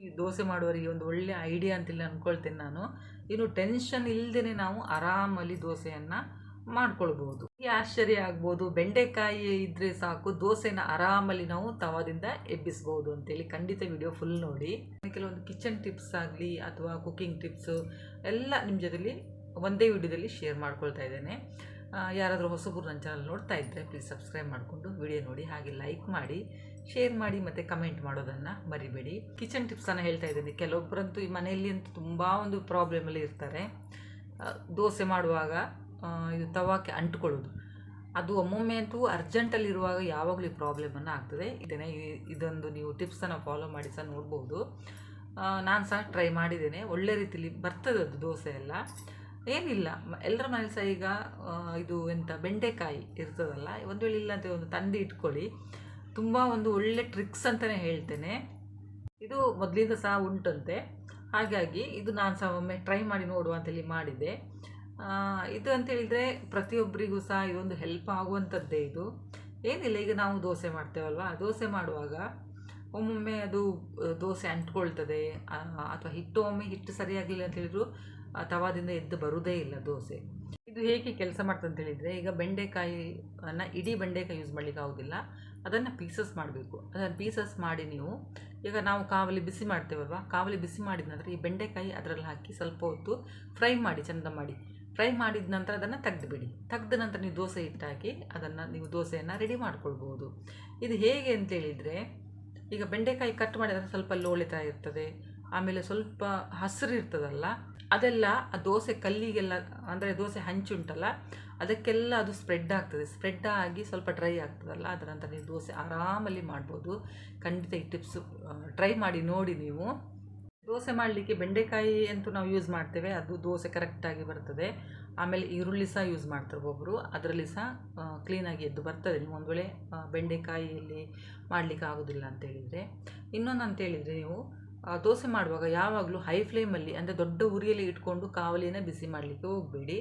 ಈ ದೋಸೆ ಮಾಡುವವರಿಗೆ ಒಂದು ಒಳ್ಳೆ ಐಡಿಯಾ ಅಂತಿಲ್ಲ ಅಂದ್ಕೊಳ್ತೇನೆ ನಾನು. ಇನ್ನು ಟೆನ್ಷನ್ ಇಲ್ಲದೇ ನಾವು ಆರಾಮಲ್ಲಿ ದೋಸೆಯನ್ನು ಮಾಡ್ಕೊಳ್ಬೋದು ಈ ಆಶ್ಚರ್ಯ ಆಗ್ಬೋದು, ಬೆಂಡೆಕಾಯಿ ಇದ್ರೆ ಸಾಕು, ದೋಸೆನ ಆರಾಮಲ್ಲಿ ನಾವು ತವಾದಿಂದ ಎಬ್ಬಿಸ್ಬೋದು ಅಂತೇಳಿ ಖಂಡಿತ ವಿಡಿಯೋ ಫುಲ್ ನೋಡಿ. ಕೆಲವೊಂದು ಕಿಚನ್ ಟಿಪ್ಸ್ ಆಗಲಿ ಅಥವಾ ಕುಕ್ಕಿಂಗ್ ಟಿಪ್ಸು ಎಲ್ಲ ನಿಮ್ಮ ಜೊತೆಲಿ ಒಂದೇ ವಿಡಿಯೋದಲ್ಲಿ ಶೇರ್ ಮಾಡ್ಕೊಳ್ತಾ ಇದ್ದೇನೆ. ಯಾರಾದರೂ ಹೊಸಬರು ನನ್ನ ಚಾನಲ್ ನೋಡ್ತಾ ಇದ್ದರೆ ಪ್ಲೀಸ್ ಸಬ್ಸ್ಕ್ರೈಬ್ ಮಾಡಿಕೊಂಡು ವಿಡಿಯೋ ನೋಡಿ, ಹಾಗೆ ಲೈಕ್ ಮಾಡಿ ಶೇರ್ ಮಾಡಿ ಮತ್ತು ಕಮೆಂಟ್ ಮಾಡೋದನ್ನು ಮರಿಬೇಡಿ. ಕಿಚನ್ ಟಿಪ್ಸನ್ನು ಹೇಳ್ತಾ ಇದ್ದೀನಿ. ಕೆಲವೊಬ್ಬರಂತೂ ಈ ಮನೆಯಲ್ಲಿ ಅಂತೂ ತುಂಬ ಒಂದು ಪ್ರಾಬ್ಲಮಲ್ಲಿ ಇರ್ತಾರೆ. ದೋಸೆ ಮಾಡುವಾಗ ಇದು ತವಾಕ್ಕೆ ಅಂಟ್ಕೊಳ್ಳೋದು. ಅದು ಒಮ್ಮೊಮ್ಮೆ ಅಂತೂ ಅರ್ಜೆಂಟಲ್ಲಿರುವಾಗ ಯಾವಾಗಲೂ ಈ ಪ್ರಾಬ್ಲಮನ್ನು ಆಗ್ತದೆ. ಇದನ್ನೇ ಇದೊಂದು ನೀವು ಟಿಪ್ಸನ್ನು ಫಾಲೋ ಮಾಡಿ ಸಹ ನೋಡ್ಬೋದು. ನಾನು ಸಹ ಟ್ರೈ ಮಾಡಿದ್ದೇನೆ. ಒಳ್ಳೆ ರೀತಿಲಿ ಬರ್ತದೆ ಅದು ದೋಸೆ ಎಲ್ಲ. ಏನಿಲ್ಲ. ಎಲ್ಲರ ಮನೇಲಿ ಸಹ ಈಗ ಇದು ಎಂಥ ಬೆಂಡೆಕಾಯಿ ಇರ್ತದಲ್ಲ, ಒಂದು ವೇಳೆ ಇಲ್ಲ ಅಂತ ಒಂದು ತಂದು ಇಟ್ಕೊಳ್ಳಿ. ತುಂಬ ಒಂದು ಒಳ್ಳೆ ಟ್ರಿಕ್ಸ್ ಅಂತಲೇ ಹೇಳ್ತೇನೆ. ಇದು ಮೊದಲಿಂದ ಸಹ ಉಂಟಂತೆ. ಹಾಗಾಗಿ ಇದು ನಾನು ಸಹ ಒಮ್ಮೆ ಟ್ರೈ ಮಾಡಿ ನೋಡುವ ಅಂತೇಳಿ ಮಾಡಿದೆ. ಇದು ಅಂತೇಳಿದರೆ ಪ್ರತಿಯೊಬ್ಬರಿಗೂ ಸಹ ಇದೊಂದು ಹೆಲ್ಪ್ ಆಗುವಂಥದ್ದೇ ಇದು. ಏನಿಲ್ಲ, ಈಗ ನಾವು ದೋಸೆ ಮಾಡ್ತೇವಲ್ವ? ದೋಸೆ ಮಾಡುವಾಗ ಒಮ್ಮೊಮ್ಮೆ ಅದು ದೋಸೆ ಅಂಟ್ಕೊಳ್ತದೆ. ಅಥವಾ ಹಿಟ್ಟು ಒಮ್ಮೆ ಹಿಟ್ಟು ಸರಿಯಾಗಿಲ್ಲ ಅಂತ ಹೇಳಿದ್ರು ತವಾದಿಂದ ಎದ್ದು ಬರುವುದೇ ಇಲ್ಲ ದೋಸೆ. ಇದು ಹೇಗೆ ಕೆಲಸ ಮಾಡ್ತದೆ ಅಂತ ಹೇಳಿದರೆ, ಈಗ ಬೆಂಡೆಕಾಯಿಯನ್ನು ಇಡೀ ಬೆಂಡೆಕಾಯಿ ಯೂಸ್ ಮಾಡಲಿಕ್ಕೆ ಆಗೋದಿಲ್ಲ. ಅದನ್ನು ಪೀಸಸ್ ಮಾಡಬೇಕು. ಅದನ್ನು ಪೀಸಸ್ ಮಾಡಿ ನೀವು, ಈಗ ನಾವು ಕಾವಲಿ ಬಿಸಿ ಮಾಡ್ತೇವಲ್ವ? ಕಾವಲಿ ಬಿಸಿ ಮಾಡಿದ ನಂತರ ಈ ಬೆಂಡೆಕಾಯಿ ಅದರಲ್ಲಿ ಹಾಕಿ ಸ್ವಲ್ಪ ಹೊತ್ತು ಫ್ರೈ ಮಾಡಿ, ಚಂದ ಮಾಡಿ. ಫ್ರೈ ಮಾಡಿದ ನಂತರ ಅದನ್ನು ತೆಗೆದುಬಿಡಿ. ತೆಗೆದ ನಂತರ ನೀವು ದೋಸೆ ಇಟ್ಟಾಕಿ ಅದನ್ನು ನೀವು ದೋಸೆಯನ್ನು ರೆಡಿ ಮಾಡ್ಕೊಳ್ಬೋದು ಇದು ಹೇಗೆ ಅಂತೇಳಿದರೆ ಈಗ ಬೆಂಡೆಕಾಯಿ ಕಟ್ ಮಾಡಿದರೆ ಸ್ವಲ್ಪ ಲೋಳೆ ಥರ ಇರ್ತದೆ, ಆಮೇಲೆ ಸ್ವಲ್ಪ ಹಸಿರು ಇರ್ತದಲ್ಲ ಅದೆಲ್ಲ ಆ ದೋಸೆ ಕಲ್ಲಿಗೆಲ್ಲ, ಅಂದರೆ ದೋಸೆ ಹಂಚುಂಟಲ್ಲ ಅದಕ್ಕೆಲ್ಲ ಅದು ಸ್ಪ್ರೆಡ್ ಆಗ್ತದೆ. ಸ್ಪ್ರೆಡ್ ಆಗಿ ಸ್ವಲ್ಪ ಡ್ರೈ ಆಗ್ತದಲ್ಲ, ಅದರ ನಂತರ ನೀವು ದೋಸೆ ಆರಾಮಲ್ಲಿ ಮಾಡ್ಬೋದು. ಖಂಡಿತ ಈ ಟಿಪ್ಸ್ ಟ್ರೈ ಮಾಡಿ ನೋಡಿ ನೀವು. ದೋಸೆ ಮಾಡಲಿಕ್ಕೆ ಬೆಂಡೆಕಾಯಿ ಅಂತೂ ನಾವು ಯೂಸ್ ಮಾಡ್ತೇವೆ, ಅದು ದೋಸೆ ಕರೆಕ್ಟಾಗಿ ಬರ್ತದೆ. ಆಮೇಲೆ ಈರುಳ್ಳಿ ಸಹ ಯೂಸ್ ಮಾಡ್ತಾರೆ ಒಬ್ಬರು ಅದರಲ್ಲಿ ಸಹ ಕ್ಲೀನಾಗಿ ಎದ್ದು ಬರ್ತದೆ. ನೀವು ಒಂದು ವೇಳೆ ಬೆಂಡೆಕಾಯಿಯಲ್ಲಿ ಮಾಡಲಿಕ್ಕೆ ಆಗೋದಿಲ್ಲ ಅಂತ ಹೇಳಿದರೆ. ಇನ್ನೊಂದು ಅಂತೇಳಿದರೆ ನೀವು ದೋಸೆ ಮಾಡುವಾಗ ಯಾವಾಗಲೂ ಹೈ ಫ್ಲೇಮಲ್ಲಿ ಅಂದರೆ ದೊಡ್ಡ ಉರಿಯಲ್ಲಿ ಇಟ್ಕೊಂಡು ಕಾವಲಿನ ಬಿಸಿ ಮಾಡಲಿಕ್ಕೆ ಹೋಗಬೇಡಿ.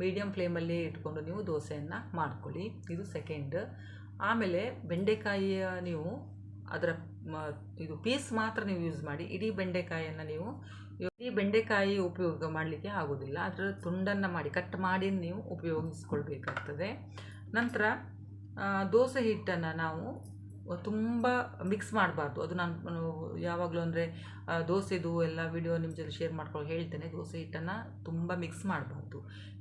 ಮೀಡಿಯಮ್ ಫ್ಲೇಮಲ್ಲಿ ಇಟ್ಕೊಂಡು ನೀವು ದೋಸೆಯನ್ನು ಮಾಡ್ಕೊಳ್ಳಿ. ಇದು ಸೆಕೆಂಡ್ ಆಮೇಲೆ ಬೆಂಡೆಕಾಯಿಯ ನೀವು ಅದರ ಇದು ಪೀಸ್ ಮಾತ್ರ ನೀವು ಯೂಸ್ ಮಾಡಿ. ಇಡೀ ಬೆಂಡೆಕಾಯಿಯನ್ನು ನೀವು ಇಡೀ ಬೆಂಡೆಕಾಯಿ ಉಪಯೋಗ ಮಾಡಲಿಕ್ಕೆ ಆಗೋದಿಲ್ಲ. ಅದರ ತುಂಡನ್ನು ಮಾಡಿ ಕಟ್ ಮಾಡಿ ನೀವು ಉಪಯೋಗಿಸ್ಕೊಳ್ಬೇಕಾಗ್ತದೆ. ನಂತರ ದೋಸೆ ಹಿಟ್ಟನ್ನು ನಾವು ತುಂಬ ಮಿಕ್ಸ್ ಮಾಡಬಾರ್ದು. ಅದು ನಾನು ಯಾವಾಗಲೂ ಅಂದರೆ ದೋಸೆದು ಎಲ್ಲ ವಿಡಿಯೋ ನಿಮ್ಮ ಜೊತೆ ಶೇರ್ ಮಾಡ್ಕೊಂಡು ಹೇಳ್ತೇನೆ. ದೋಸೆ ಹಿಟ್ಟನ್ನು ತುಂಬ ಮಿಕ್ಸ್ ಮಾಡಬಾರ್ದು.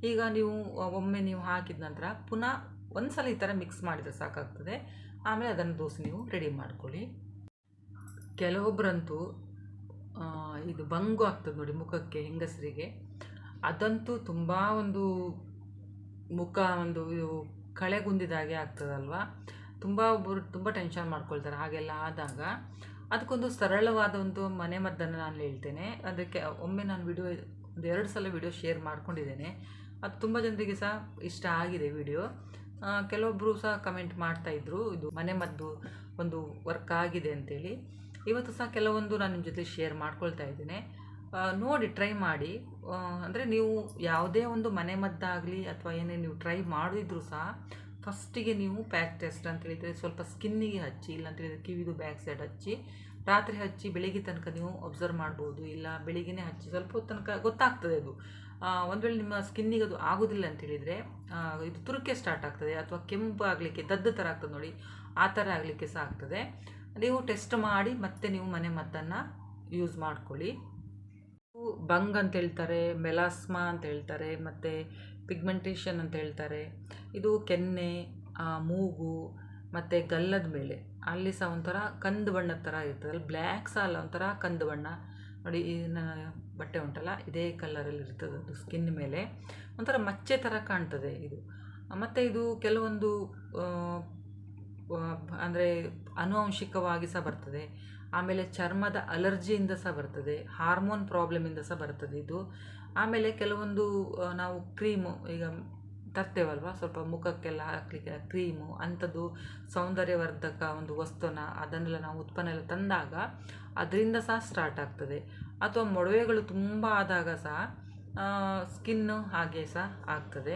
ಈಗ ನೀವು ಒಮ್ಮೆ ನೀವು ಹಾಕಿದ ನಂತರ ಪುನಃ ಒಂದು ಸಲ ಈ ಥರ ಮಿಕ್ಸ್ ಮಾಡಿದರೆ ಸಾಕಾಗ್ತದೆ. ಆಮೇಲೆ ಅದನ್ನು ದೋಸೆ ನೀವು ರೆಡಿ ಮಾಡ್ಕೊಳ್ಳಿ. ಕೆಲವೊಬ್ಬರಂತೂ ಇದು ಬಂಗು ಆಗ್ತದೆ ನೋಡಿ ಮುಖಕ್ಕೆ, ಹೆಂಗಸರಿಗೆ. ಅದಂತೂ ತುಂಬ ಒಂದು ಮುಖ, ಒಂದು ಕಳೆಗುಂದಿದಾಗೆ ಆಗ್ತದಲ್ವಾ? ತುಂಬ ಒಬ್ಬರು ತುಂಬ ಟೆನ್ಷನ್ ಮಾಡ್ಕೊಳ್ತಾರೆ, ಹಾಗೆಲ್ಲ ಆದಾಗ ಅದಕ್ಕೊಂದು ಸರಳವಾದ ಒಂದು ಮನೆ ಮದ್ದನ್ನು ನಾನು ಹೇಳ್ತೇನೆ. ಅದಕ್ಕೆ ಒಮ್ಮೆ ನಾನು ವಿಡಿಯೋ ಒಂದು ಎರಡು ಸಲ ವಿಡಿಯೋ ಶೇರ್ ಮಾಡ್ಕೊಂಡಿದ್ದೇನೆ. ಅದು ತುಂಬ ಜನರಿಗೆ ಸಹ ಇಷ್ಟ ಆಗಿದೆ ವಿಡಿಯೋ ಕೆಲವೊಬ್ಬರು ಸಹ ಕಮೆಂಟ್ ಮಾಡ್ತಾಯಿದ್ರು ಇದು ಮನೆ ಮದ್ದು ಒಂದು ವರ್ಕ್ ಆಗಿದೆ ಅಂತೇಳಿ. ಇವತ್ತು ಸಹ ಕೆಲವೊಂದು ನಾನು ನಿಮ್ಮ ಜೊತೆ ಶೇರ್ ಮಾಡ್ಕೊಳ್ತಾ ಇದ್ದೇನೆ. ನೋಡಿ ಟ್ರೈ ಮಾಡಿ. ಅಂದರೆ ನೀವು ಯಾವುದೇ ಒಂದು ಮನೆ ಮದ್ದಾಗಲಿ ಅಥವಾ ಏನೇ ನೀವು ಟ್ರೈ ಮಾಡಿದ್ರು ಸಹ ಫಸ್ಟಿಗೆ ನೀವು ಪ್ಯಾಕ್ ಟೆಸ್ಟ್ ಅಂತ ಹೇಳಿದರೆ ಸ್ವಲ್ಪ ಸ್ಕಿನ್ನಿಗೆ ಹಚ್ಚಿ ಇಲ್ಲ ಅಂತ ಹೇಳಿದರೆ ಕಿವಿದು ಬ್ಯಾಕ್ ಸೈಡ್ ಹಚ್ಚಿ, ರಾತ್ರಿ ಹಚ್ಚಿ ಬೆಳಿಗ್ಗೆ ತನಕ ನೀವು ಅಬ್ಸರ್ವ್ ಮಾಡ್ಬೋದು, ಇಲ್ಲ ಬೆಳಿಗ್ಗೆ ಹಚ್ಚಿ, ಸ್ವಲ್ಪ ತನಕ ಗೊತ್ತಾಗ್ತದೆ ಅದು. ಒಂದು ವೇಳೆ ನಿಮ್ಮ ಸ್ಕಿನ್ನಿಗೆ ಅದು ಆಗೋದಿಲ್ಲ ಅಂತ ಹೇಳಿದರೆ ಇದು ತುರುಕೆ ಸ್ಟಾರ್ಟ್ ಆಗ್ತದೆ, ಅಥವಾ ಕೆಂಪು ಆಗಲಿಕ್ಕೆ, ದದ್ದು ಥರ ಆಗ್ತದೆ ನೋಡಿ, ಆ ಥರ ಆಗಲಿಕ್ಕೆ ಸಹ ಆಗ್ತದೆ. ನೀವು ಟೆಸ್ಟ್ ಮಾಡಿ, ಮತ್ತೆ ನೀವು ಮನೆ ಮದ್ದನ್ನು ಯೂಸ್ ಮಾಡ್ಕೊಳ್ಳಿ. ಬಂಗ್ ಅಂತ ಹೇಳ್ತಾರೆ, ಮೆಲಾಸ್ಮಾ ಅಂತ ಹೇಳ್ತಾರೆ, ಮತ್ತು ಪಿಗ್ಮೆಂಟೇಷನ್ ಅಂತ ಹೇಳ್ತಾರೆ. ಇದು ಕೆನ್ನೆ ಮೂಗು ಮತ್ತು ಗಲ್ಲದ ಮೇಲೆ. ಅಲ್ಲಿ ಸಹ ಒಂಥರ ಕಂದು ಬಣ್ಣದ ಥರ ಇರ್ತದೆ. ಅಲ್ಲಿ ಬ್ಲ್ಯಾಕ್ ಸಹ ಅಲ್ಲ, ಒಂಥರ ಕಂದು ಬಣ್ಣ. ನೋಡಿ ಇದನ್ನ ಬಟ್ಟೆ ಉಂಟಲ್ಲ, ಇದೇ ಕಲರಲ್ಲಿ ಇರ್ತದೆ ಅದು ಸ್ಕಿನ್ ಮೇಲೆ. ಒಂಥರ ಮಚ್ಚೆ ಥರ ಕಾಣ್ತದೆ ಇದು. ಮತ್ತು ಇದು ಕೆಲವೊಂದು ಅಂದರೆ ಆನುವಂಶಿಕವಾಗಿ ಸಹ ಬರ್ತದೆ. ಆಮೇಲೆ ಚರ್ಮದ ಅಲರ್ಜಿಯಿಂದ ಸಹ ಬರ್ತದೆ, ಹಾರ್ಮೋನ್ ಪ್ರಾಬ್ಲಮಿಂದ ಸಹ ಬರ್ತದೆ ಇದು. ಆಮೇಲೆ ಕೆಲವೊಂದು ನಾವು ಕ್ರೀಮು, ಈಗ ತರ್ತೇವಲ್ವಾ? ಸ್ವಲ್ಪ ಮುಖಕ್ಕೆಲ್ಲ ಹಾಕಲಿಕ್ಕೆ ಕ್ರೀಮು, ಅಂಥದ್ದು ಸೌಂದರ್ಯವರ್ಧಕ ಒಂದು ವಸ್ತುನ, ಅದನ್ನೆಲ್ಲ ನಾವು ಉತ್ಪನ್ನ ಎಲ್ಲ ತಂದಾಗ ಅದರಿಂದ ಸಹ ಸ್ಟಾರ್ಟ್ ಆಗ್ತದೆ. ಅಥವಾ ಮೊಡವೆಗಳು ತುಂಬ ಆದಾಗ ಸಹ ಸ್ಕಿನ್ನು ಹಾಗೆ ಸಹ ಆಗ್ತದೆ.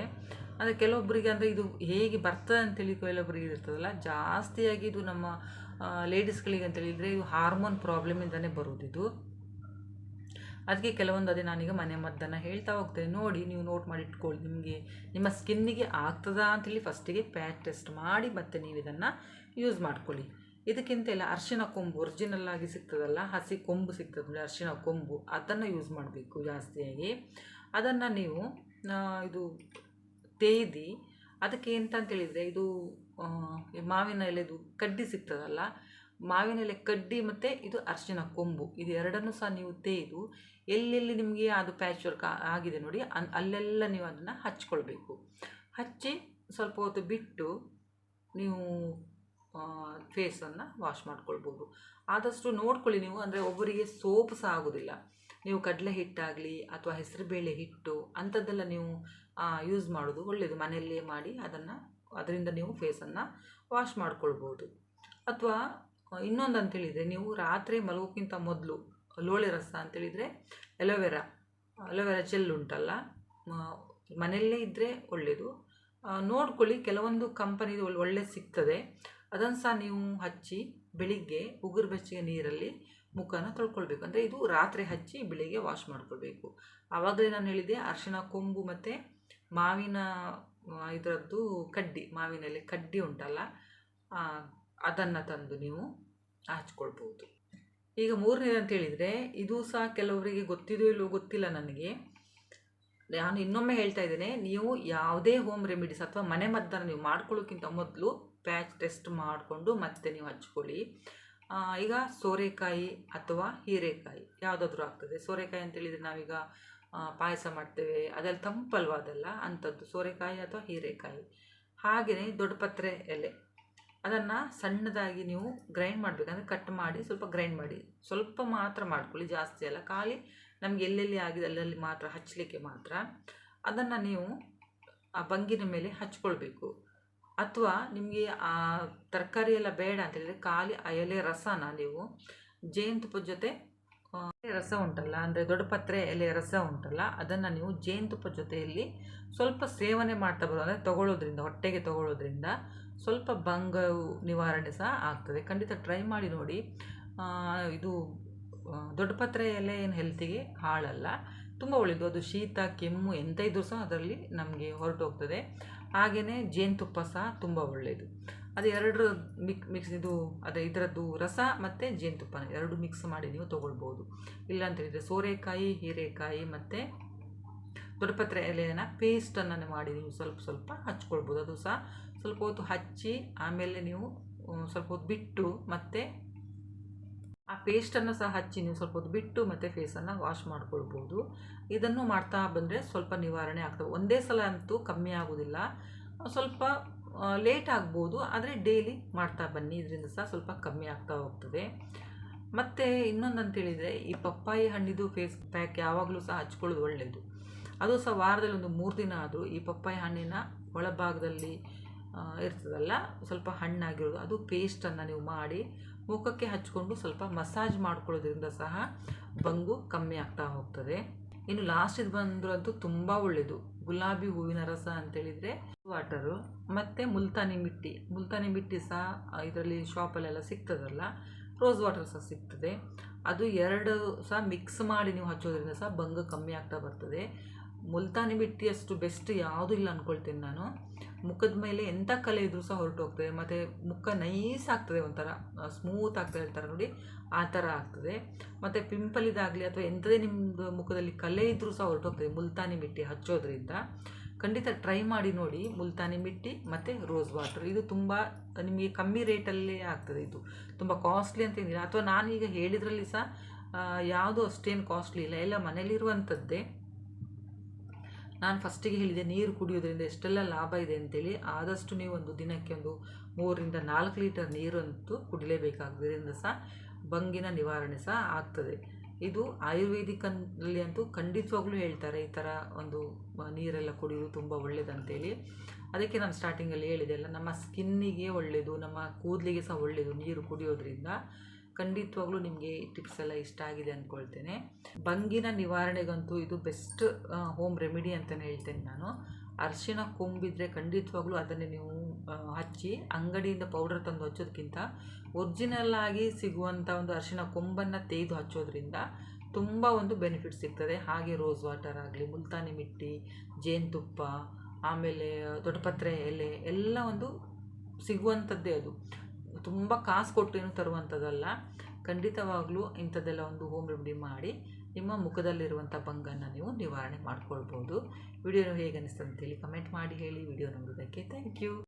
ಅಂದರೆ ಕೆಲವೊಬ್ಬರಿಗೆ ಅಂದರೆ ಇದು ಹೇಗೆ ಬರ್ತದೆ ಅಂತೇಳಿ ಕೆಲವೊಬ್ಬರಿಗೆ ಇರ್ತದಲ್ಲ, ಜಾಸ್ತಿಯಾಗಿ ಇದು ನಮ್ಮ ಲೇಡೀಸ್ಗಳಿಗೆ ಅಂತ ಹೇಳಿದರೆ ಇವು ಹಾರ್ಮೋನ್ ಪ್ರಾಬ್ಲಮಿಂದನೇ ಬರೋದಿದು ಅದಕ್ಕೆ ಕೆಲವೊಂದು ಅದೇ ನಾನೀಗ ಮನೆ ಮದ್ದನ್ನು ಹೇಳ್ತಾ ಹೋಗ್ತೇನೆ. ನೋಡಿ, ನೀವು ನೋಟ್ ಮಾಡಿ ಇಟ್ಕೊಳ್ಳಿ. ನಿಮಗೆ, ನಿಮ್ಮ ಸ್ಕಿನ್ನಿಗೆ ಆಗ್ತದಾ ಅಂತೇಳಿ ಫಸ್ಟಿಗೆ ಪ್ಯಾಚ್ ಟೆಸ್ಟ್ ಮಾಡಿ ಮತ್ತೆ ನೀವು ಇದನ್ನು ಯೂಸ್ ಮಾಡ್ಕೊಳ್ಳಿ. ಇದಕ್ಕಿಂತ ಎಲ್ಲ ಅರಿಶಿನ ಕೊಂಬು ಒರಿಜಿನಲ್ ಆಗಿ ಸಿಗ್ತದಲ್ಲ, ಹಸಿ ಕೊಂಬು ಸಿಗ್ತದೆ ಅರಿಶಿನ ಕೊಂಬು, ಅದನ್ನು ಯೂಸ್ ಮಾಡಬೇಕು ಜಾಸ್ತಿಯಾಗಿ. ಅದನ್ನು ನೀವು ಇದು ತೇದಿ ಅದಕ್ಕೆ ಅಂತ ಹೇಳಿದರೆ, ಇದು ಮಾವಿನ ಎಲೆದು ಕಡ್ಡಿ ಸಿಗ್ತದಲ್ಲ? ಮಾವಿನ ಎಲೆ ಕಡ್ಡಿ ಮತ್ತು ಇದು ಅರ್ಶಿನ ಕೊಂಬು. ಇದು ಎರಡನ್ನೂ ಸಹ ನೀವು ತೆಗೆದು ಎಲ್ಲೆಲ್ಲಿ ನಿಮಗೆ ಅದು ಪ್ಯಾಚ್ ವರ್ಕ್ ಆಗಿದೆ ನೋಡಿ ಅಲ್ಲೆಲ್ಲ ನೀವು ಅದನ್ನು ಹಚ್ಕೊಳ್ಬೇಕು. ಹಚ್ಚಿ ಸ್ವಲ್ಪ ಹೊತ್ತು ಬಿಟ್ಟು ನೀವು ಫೇಸನ್ನು ವಾಶ್ ಮಾಡ್ಕೊಳ್ಬೋದು. ಆದಷ್ಟು ನೋಡ್ಕೊಳ್ಳಿ ನೀವು, ಅಂದರೆ ಒಬ್ಬರಿಗೆ ಸೋಪ್ ಸಹ ಆಗೋದಿಲ್ಲ. ನೀವು ಕಡಲೆ ಹಿಟ್ಟಾಗಲಿ ಅಥವಾ ಹೆಸರುಬೇಳೆ ಹಿಟ್ಟು ಅಂಥದ್ದೆಲ್ಲ ನೀವು ಯೂಸ್ ಮಾಡೋದು ಒಳ್ಳೆಯದು ಮನೆಯಲ್ಲೇ ಮಾಡಿ ಅದನ್ನು ಅದರಿಂದ ನೀವು ಫೇಸನ್ನು ವಾಶ್ ಮಾಡ್ಕೊಳ್ಬೋದು. ಅಥವಾ, ಇನ್ನೊಂದು ಅಂತೇಳಿದರೆ ನೀವು ರಾತ್ರಿ ಮಲಗೋಕ್ಕಿಂತ ಮೊದಲು ಲೋಳೆ ರಸ ಅಂತೇಳಿದರೆ ಎಲೋವೆರಾ ಅಲೋವೆರಾ ಜೆಲ್ ಉಂಟಲ್ಲ ಮನೆಯಲ್ಲೇ ಇದ್ದರೆ ಒಳ್ಳೆಯದು ನೋಡ್ಕೊಳ್ಳಿ, ಕೆಲವೊಂದು ಕಂಪನಿದು ಒಳ್ಳೆ ಸಿಗ್ತದೆ. ಅದನ್ನು ಸಹ ನೀವು ಹಚ್ಚಿ, ಬೆಳಿಗ್ಗೆ ಉಗುರು ಬೆಚ್ಚಗೆ ನೀರಲ್ಲಿ ಮುಖನ ತೊಳ್ಕೊಳ್ಬೇಕು. ಅಂದರೆ ಇದು ರಾತ್ರಿ ಹಚ್ಚಿ ಬೆಳಿಗ್ಗೆ ವಾಶ್ ಮಾಡ್ಕೊಳ್ಬೇಕು. ಆವಾಗಲೇ ನಾನು ಹೇಳಿದೆ ಅರಿಶಿನ ಕೊಂಬು ಮತ್ತು ಮಾವಿನ ಇದರದ್ದು ಕಡ್ಡಿ, ಮಾವಿನಲ್ಲಿ ಕಡ್ಡಿ ಉಂಟಲ್ಲ ಅದನ್ನು ತಂದು ನೀವು ಹಚ್ಕೊಳ್ಬೋದು. ಈಗ ಮೂರನೇದು ಅಂತ ಹೇಳಿದರೆ, ಇದು ಸಹ ಕೆಲವರಿಗೆ ಗೊತ್ತಿದೆಯೋ ಇಲ್ಲವೋ ಗೊತ್ತಿಲ್ಲ ನನಗೆ. ನಾನು ಇನ್ನೊಮ್ಮೆ ಹೇಳ್ತಾ ಇದ್ದೇನೆ, ನೀವು ಯಾವುದೇ ಹೋಮ್ ರೆಮಿಡೀಸ್ ಅಥವಾ ಮನೆ ಮದ್ದನ್ನು ನೀವು ಮಾಡ್ಕೊಳ್ಳೋಕ್ಕಿಂತ ಮೊದಲು ಪ್ಯಾಚ್ ಟೆಸ್ಟ್ ಮಾಡಿಕೊಂಡು ಮತ್ತೆ ನೀವು ಹಚ್ಕೊಳ್ಳಿ. ಈಗ ಸೋರೆಕಾಯಿ ಅಥವಾ ಹೀರೆಕಾಯಿ, ಯಾವುದಾದ್ರೂ ಆಗ್ತದೆ. ಸೋರೆಕಾಯಿ ಅಂತೇಳಿದರೆ ನಾವೀಗ ಪಾಯಸ ಮಾಡ್ತೇವೆ. ಅದೆಲ್ಲ ತಂಪಲ್ವ ಅದೆಲ್ಲ? ಅಂಥದ್ದು ಸೋರೆಕಾಯಿ ಅಥವಾ ಹೀರೆಕಾಯಿ. ಹಾಗೆಯೇ ದೊಡ್ಡಪತ್ರೆ ಎಲೆ. ಅದನ್ನು ಸಣ್ಣದಾಗಿ ನೀವು ಗ್ರೈಂಡ್ ಮಾಡಬೇಕು ಅಂದರೆ ಕಟ್ ಮಾಡಿ ಸ್ವಲ್ಪ ಗ್ರೈಂಡ್ ಮಾಡಿ. ಸ್ವಲ್ಪ ಮಾತ್ರ ಮಾಡ್ಕೊಳ್ಳಿ ಜಾಸ್ತಿ ಅಲ್ಲ. ಖಾಲಿ ನಮಗೆ ಎಲ್ಲೆಲ್ಲಿ ಆಗಿದೆ ಅಲ್ಲಲ್ಲಿ ಮಾತ್ರ ಹಚ್ಚಲಿಕ್ಕೆ ಮಾತ್ರ. ಅದನ್ನು ನೀವು ಆ ಬಂಗಿನ ಮೇಲೆ ಹಚ್ಕೊಳ್ಬೇಕು. ಅಥವಾ ನಿಮಗೆ ಆ ತರಕಾರಿ ಎಲ್ಲ ಬೇಡ ಅಂತ ಹೇಳಿದರೆ ಖಾಲಿ ಆ ಎಲೆ ರಸನ ನೀವು ಜೇನುತುಪ್ಪದ ಜೊತೆ ರಸ ಉಂಟಲ್ಲ, ಅಂದರೆ ದೊಡ್ಡಪತ್ರೆ ಎಲೆ ರಸ ಉಂಟಲ್ಲ, ಅದನ್ನು ನೀವು ಜೇನುತುಪ್ಪ ಜೊತೆಯಲ್ಲಿ ಸ್ವಲ್ಪ ಸೇವನೆ ಮಾಡ್ತಾ ಬರೋದು ಅಂದರೆ ತೊಗೊಳ್ಳೋದ್ರಿಂದ, ಹೊಟ್ಟೆಗೆ ತಗೊಳ್ಳೋದ್ರಿಂದ ಸ್ವಲ್ಪ ಭಂಗವು ನಿವಾರಣೆ ಸಹ ಆಗ್ತದೆ. ಖಂಡಿತ ಟ್ರೈ ಮಾಡಿ ನೋಡಿ. ಇದು ದೊಡ್ಡ ದೊಡ್ಡಪತ್ರೆ ಎಲೆ ಏನು ಹೆಲ್ತಿಗೆ ಹಾಳಲ್ಲ. ತುಂಬ ಒಳ್ಳೆಯದು ಅದು ಶೀತ, ಕೆಮ್ಮು ಎಂಥ ಇದ್ರೂ ಸಹ ಅದರಲ್ಲಿ ನಮಗೆ ಹೊರಟೋಗ್ತದೆ. ಹಾಗೆಯೇ ಜೇನುತುಪ್ಪ ಸಹ ತುಂಬ ಒಳ್ಳೆಯದು ಅದು ಎರಡು ಮಿಕ್ ಮಿಕ್ಸ್ ಇದು, ಅದೇ ಇದರದ್ದು ರಸ ಮತ್ತು ಜೇನುತುಪ್ಪನ ಎರಡು ಮಿಕ್ಸ್ ಮಾಡಿ ನೀವು ತೊಗೊಳ್ಬೋದು. ಇಲ್ಲ ಅಂತ ಹೇಳಿದರೆ ಸೋರೆಕಾಯಿ, ಹೀರೆಕಾಯಿ ಮತ್ತು ದೊಡ್ಡಪತ್ರೆ ಎಲೆಯನ್ನು ಪೇಸ್ಟನ್ನು ಮಾಡಿ ನೀವು ಸ್ವಲ್ಪ ಸ್ವಲ್ಪ ಹಚ್ಕೊಳ್ಬೋದು. ಅದು ಸಹ ಸ್ವಲ್ಪ ಹೊತ್ತು ಹಚ್ಚಿ ಆಮೇಲೆ ನೀವು ಸ್ವಲ್ಪ ಹೊತ್ತು ಬಿಟ್ಟು ಮತ್ತು ಆ ಪೇಸ್ಟನ್ನು ಸಹ ಹಚ್ಚಿ ನೀವು ಸ್ವಲ್ಪ ಹೊತ್ತು ಬಿಟ್ಟು ಮತ್ತು ಫೇಸನ್ನು ವಾಶ್ ಮಾಡ್ಕೊಳ್ಬೋದು. ಇದನ್ನು ಮಾಡ್ತಾ ಬಂದರೆ ಸ್ವಲ್ಪ ನಿವಾರಣೆ ಆಗ್ತದೆ. ಒಂದೇ ಸಲ ಅಂತೂ ಕಮ್ಮಿ ಆಗೋದಿಲ್ಲ. ಸ್ವಲ್ಪ ಲೇಟ್ ಆಗ್ಬೋದು, ಆದರೆ ಡೈಲಿ ಮಾಡ್ತಾ ಬನ್ನಿ. ಇದರಿಂದ ಸಹ ಸ್ವಲ್ಪ ಕಮ್ಮಿ ಆಗ್ತಾ ಹೋಗ್ತದೆ. ಮತ್ತು ಇನ್ನೊಂದು ಅಂತೇಳಿದರೆ ಈ ಪಪ್ಪಾಯಿ ಹಣ್ಣಿದು ಫೇಸ್ ಪ್ಯಾಕ್ ಯಾವಾಗಲೂ ಸಹ ಹಚ್ಕೊಳ್ಳೋದು ಒಳ್ಳೆಯದು ಅದು ಸಹ ವಾರದಲ್ಲಿ ಒಂದು ಮೂರು ದಿನ ಆದರೂ ಈ ಪಪ್ಪಾಯಿ ಹಣ್ಣಿನ ಒಳಭಾಗದಲ್ಲಿ ಇರ್ತದಲ್ಲ, ಸ್ವಲ್ಪ ಹಣ್ಣಾಗಿರೋದು, ಅದು ಪೇಸ್ಟನ್ನು ನೀವು ಮಾಡಿ ಮುಖಕ್ಕೆ ಹಚ್ಕೊಂಡು ಸ್ವಲ್ಪ ಮಸಾಜ್ ಮಾಡ್ಕೊಳ್ಳೋದ್ರಿಂದ ಸಹ ಬಂಗು ಕಮ್ಮಿ ಆಗ್ತಾ ಹೋಗ್ತದೆ. ಇನ್ನು ಲಾಸ್ಟ್ ಇದು ಬಂದ್ರಂತೂ ತುಂಬ ಒಳ್ಳೆಯದು ಗುಲಾಬಿ ಹೂವಿನ ರಸ ಅಂತೇಳಿದರೆ ವಾಟರು ಮತ್ತು ಮುಲ್ತಾನಿ ಮಿಟ್ಟಿ. ಮುಲ್ತಾನಿ ಮಿಟ್ಟಿ ಸಹ ಇದರಲ್ಲಿ ಶಾಪಲ್ಲೆಲ್ಲ ಸಿಗ್ತದಲ್ಲ ರೋಸ್ ವಾಟರ್ ಸಹ ಸಿಗ್ತದೆ. ಅದು ಎರಡು ಸಹ ಮಿಕ್ಸ್ ಮಾಡಿ ನೀವು ಹಚ್ಚೋದ್ರಿಂದ ಸಹ ಬಂಗ ಕಮ್ಮಿ ಆಗ್ತಾ ಬರ್ತದೆ. ಮುಲ್ತಾನಿ ಬಿಟ್ಟಿ ಅಷ್ಟು ಬೆಸ್ಟ್ ಯಾವುದೂ ಇಲ್ಲ ಅಂದ್ಕೊಳ್ತೀನಿ ನಾನು. ಮುಖದ ಮೇಲೆ ಎಂಥ ಕಲೆ ಇದ್ರೂ ಸಹ ಹೊರಟು ಹೋಗ್ತದೆ. ಮತ್ತು ಮುಖ ನೈಸ್ ಆಗ್ತದೆ ಒಂಥರ. ಸ್ಮೂತ್ ಆಗ್ತದೆ ಹೇಳ್ತಾರೆ ನೋಡಿ. ಆ ಥರ ಆಗ್ತದೆ. ಮತ್ತು ಪಿಂಪಲ್ ಇದಾಗಲಿ ಅಥವಾ ಎಂಥದೇ ನಿಮ್ಮದು ಮುಖದಲ್ಲಿ ಕಲೆ ಇದ್ರೂ ಸಹ ಹೊರಟೋಗ್ತದೆ ಮುಲ್ತಾನಿ ಮಿಟ್ಟಿ ಹಚ್ಚೋದ್ರಿಂದ. ಖಂಡಿತ ಟ್ರೈ ಮಾಡಿ ನೋಡಿ. ಮುಲ್ತಾನಿ ಮಿಟ್ಟಿ ಮತ್ತು ರೋಸ್ ವಾಟರ್ ಇದು ತುಂಬ ನಿಮಗೆ ಕಮ್ಮಿ ರೇಟಲ್ಲೇ ಆಗ್ತದೆ ಇದು. ತುಂಬ ಕಾಸ್ಟ್ಲಿ ಅಂತ ಏನಿಲ್ಲ. ಅಥವಾ ನಾನೀಗ ಹೇಳಿದ್ರಲ್ಲಿ ಸಹ ಯಾವುದು ಅಷ್ಟೇನು ಕಾಸ್ಟ್ಲಿ ಇಲ್ಲ. ಎಲ್ಲ ಮನೇಲಿರುವಂಥದ್ದೇ. ನಾನು ಫಸ್ಟಿಗೆ ಹೇಳಿದೆ, ನೀರು ಕುಡಿಯೋದ್ರಿಂದ ಎಷ್ಟೆಲ್ಲ ಲಾಭ ಇದೆ ಅಂತೇಳಿ, ಆದಷ್ಟು ನೀವು ಒಂದು ದಿನಕ್ಕೆ ಒಂದು ಮೂರರಿಂದ ನಾಲ್ಕು ಲೀಟರ್ ನೀರಂತೂ ಕುಡಿಲೇಬೇಕಾಗಿದ್ದರಿಂದ ಸಹ ಬಂಗಿನ ನಿವಾರಣೆ ಸಹ ಆಗ್ತದೆ. ಇದು ಆಯುರ್ವೇದಿಕಲ್ಲಿ ಅಂತೂ ಖಂಡಿತವಾಗ್ಲೂ ಹೇಳ್ತಾರೆ, ಈ ಥರ ಒಂದು ನೀರೆಲ್ಲ ಕುಡಿಯೋದು ತುಂಬ ಒಳ್ಳೆಯದಂತೇಳಿ ಅದಕ್ಕೆ ನಾನು ಸ್ಟಾರ್ಟಿಂಗಲ್ಲಿ ಹೇಳಿದೆ ಅಲ್ಲ, ನಮ್ಮ ಸ್ಕಿನ್ನಿಗೆ ಒಳ್ಳೆಯದು ನಮ್ಮ ಕೂದಲಿಗೆ ಸಹ ಒಳ್ಳೆಯದು ನೀರು ಕುಡಿಯೋದ್ರಿಂದ ಖಂಡಿತವಾಗ್ಲೂ ನಿಮಗೆ ಟಿಪ್ಸ್ ಎಲ್ಲ ಇಷ್ಟ ಆಗಿದೆ ಅಂದ್ಕೊಳ್ತೇನೆ ಬಂಗಿನ ನಿವಾರಣೆಗಂತೂ ಇದು ಬೆಸ್ಟ್ ಹೋಮ್ ರೆಮಿಡಿ ಅಂತಲೇ ಹೇಳ್ತೇನೆ ನಾನು. ಅರಿಶಿಣ ಕೊಂಬಿದ್ರೆ ಖಂಡಿತವಾಗ್ಲೂ ಅದನ್ನೇ ನೀವು ಹಚ್ಚಿ ಅಂಗಡಿಯಿಂದ ಪೌಡರ್ ತಂದು ಹಚ್ಚೋದಕ್ಕಿಂತ ಒರಿಜಿನಲ್ ಆಗಿ ಸಿಗುವಂಥ ಒಂದು ಅರಿಶಿಣ ಕೊಂಬನ್ನು ತೆಗೆದು ಹಚ್ಚೋದ್ರಿಂದ ತುಂಬ ಒಂದು ಬೆನಿಫಿಟ್ ಸಿಗ್ತದೆ. ಹಾಗೆ ರೋಸ್ ವಾಟರ್ ಆಗಲಿ, ಮುಲ್ತಾನಿ ಮಿಟ್ಟಿ, ಜೇನುತುಪ್ಪ, ಆಮೇಲೆ ದೊಡ್ಡಪತ್ರೆ ಎಲೆ, ಎಲ್ಲ ಒಂದು ಸಿಗುವಂಥದ್ದೇ ಅದು. ತುಂಬ ಕಾಸು ಕೊಟ್ಟು ಏನು ತರುವಂಥದ್ದಲ್ಲ. ಖಂಡಿತವಾಗಲೂ ಇಂಥದ್ದೆಲ್ಲ ಒಂದು ಹೋಮ್ ರೆಮಿಡಿ ಮಾಡಿ ನಿಮ್ಮ ಮುಖದಲ್ಲಿರುವಂಥ ಬಂಗನ್ನು ನೀವು ನಿವಾರಣೆ ಮಾಡ್ಕೊಳ್ಬೋದು. ವಿಡಿಯೋ ಹೇಗೆ ಅನಿಸ್ತದೆ ಅಂತೇಳಿ ಕಮೆಂಟ್ ಮಾಡಿ ಹೇಳಿ. ವಿಡಿಯೋ ನೋಡೋದಕ್ಕೆ ಥ್ಯಾಂಕ್ ಯು